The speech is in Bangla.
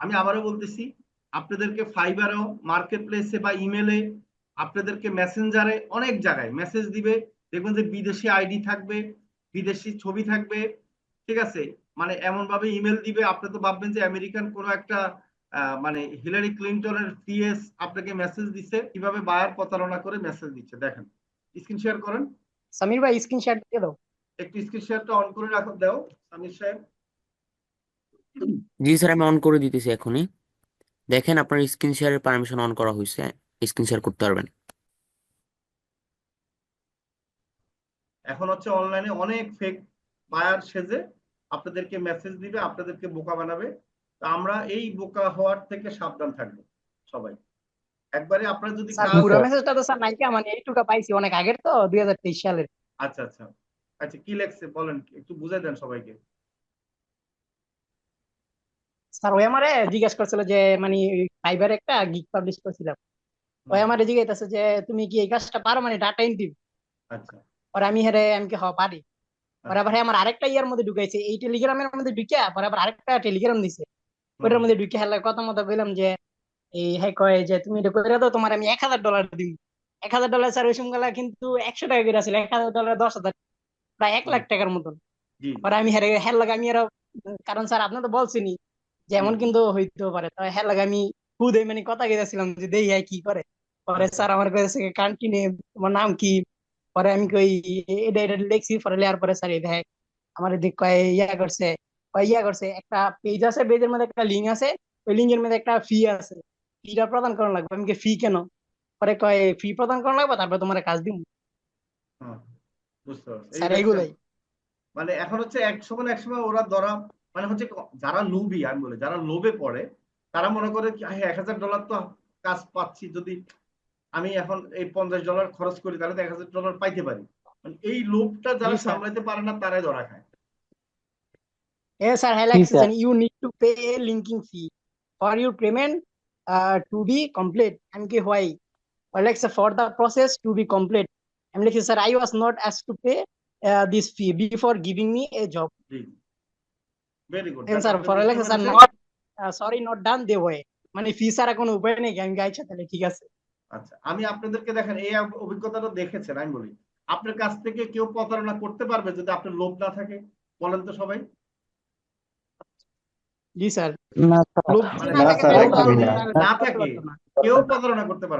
আমি আবারও বলতেছি আপনাদেরকে ফাইবারও মার্কেট প্লেসে বা ইমেলে আপনাদেরকে মেসেঞ্জারে অনেক জায়গায় মেসেজ দিবে। দেখবেন যে বিদেশি আইডি থাকবে বিদেশি ছবি থাকবে ঠিক আছে? মানে এমন ভাবে ইমেল দিবে আপনি তো ভাববেন যে আমেরিকান কোনো একটা মানে হিলারি ক্লিনটনের পিএস আপনাকে মেসেজ দিচ্ছে কীভাবে বায়ার প্রতারণা করে মেসেজ দিচ্ছে। দেখেন স্ক্রিন শেয়ার করেন। সামির ভাই স্ক্রিনশট দিয়ে দাও। একটু স্ক্রিন শেয়ারটা অন করে রাখো দাও সামির সাহেব। জি স্যার আমি অন করে দিতেছি এখনই। দেখেন আপনার স্ক্রিন শেয়ারের পারমিশন অন করা হয়েছে স্ক্রিন শেয়ার করতে পারবেন। এখন হচ্ছে অনলাইনে অনেক ফেক বায়ার সেজে আপনাদেরকে মেসেজ দিবে আপনাদেরকে বোকা বানাবে। তো আমরা এই বোকা হওয়ার থেকে সাবধান থাকব সবাই। একবারে আপনারা যদি স্যার পুরো মেসেজটা তো স্যার নাইকা মানে এইটুকু পাইছি অনেক আগের তো দুই হাজার তেইশ সালের। আচ্ছা আচ্ছা। আচ্ছা কি লেখছে বলেন একটু বুঝাই দেন সবাইকে। স্যার ওই আমারে জিজ্ঞেস করছিল যে মানে ফাইবার একটা গিগ পাবলিশ করছিলাম। ওই আমারে জিজ্ঞাসা যে তুমি কি এই কাজটা পারো? মানে ডাটা এন্ট্রি আচ্ছা। পরে আমি হেরে আমি কি হওয়া পারি। আবার হ্যাঁ, আমার আরেকটা ইয়ার মধ্যে ঢুকাইছে। এই টেলিগ্রামের মধ্যে ঢুকিয়া পরে আবার আরেকটা টেলিগ্রাম দিছে। ওটার মধ্যে ঢুকে হেলা কথা মতো বললাম যে এই হ্যাঁ কয় যে তুমি এটা করে দাও তোমার আমি এক হাজার ডলার দিব এক হাজার ডলার স্যার ওই সময়গুলা কিন্তু একশো টাকা করে ছিল। এক হাজার ডলার দশ হাজার প্রায় এক লাখ টাকার মতন। জি। পরে আমি হেরে হ্যাঁ লাগে আমি আরও কারণ স্যার আপনি তো বলছেনই যে এমন হুম। কিন্তু হইতেও পারে। তো হ্যাঁ লাগে আমি খুদে মানে কথা গেছিলাম যে দেই কি করে? পরে আচ্ছা। স্যার আমার কাছে কান্ট্রি নেম তোমার নাম কি? পরে আমি কই এটা এটা লিখছি। পরে লেয়ার পরে স্যার এই দেখ আমার এদিক কয় ইয়া করছে কয় ইয়া করছে একটা পেজ আছে পেজের মধ্যে একটা লিঙ্ক আছে ওই লিঙ্কের মধ্যে একটা ফি আছে। ফিটা প্রদান করা লাগবে। আমি ফি কেন? পরে কয় ফি প্রদান করা লাগবে তারপরে তোমার কাজ দিব। স্যার এগুলাই মানে এখন হচ্ছে এক সময় এক সময় ওরা ধরা মানে হচ্ছে যারা লোভি আমি বলে যারা লোভে পড়ে তারা মনে করে কি এক হাজার ডলার তো কাজ পাচ্ছি যদি আমি এখন এই পঞ্চাশ ডলার খরচ করি তাহলে তো এক হাজার ডলার পাইতে পারি। মানে এই লোভটা যারা সামলাতে পারে না তারাই ধরা খায়। আমি লিখেছি sir I was not as to pay this fee before giving me job very good for Alex, sir, not uh, sorry, not done মানে ফি ছাড়া কোনো উপায় নেই আমি গাইছি তাহলে ঠিক আছে। আচ্ছা আমি আপনাদেরকে দেখেন এই অভিজ্ঞতাটা দেখেছেন আমি বলি। আপনার কাছ থেকে কেউ প্রতারণা করতে পারবে যদি আপনার লোভ না থাকে? বলেন তো সবাই। জি স্যার। না স্যার। মানে স্যার না। থাকে কেউ প্রতারণা করতে পারবে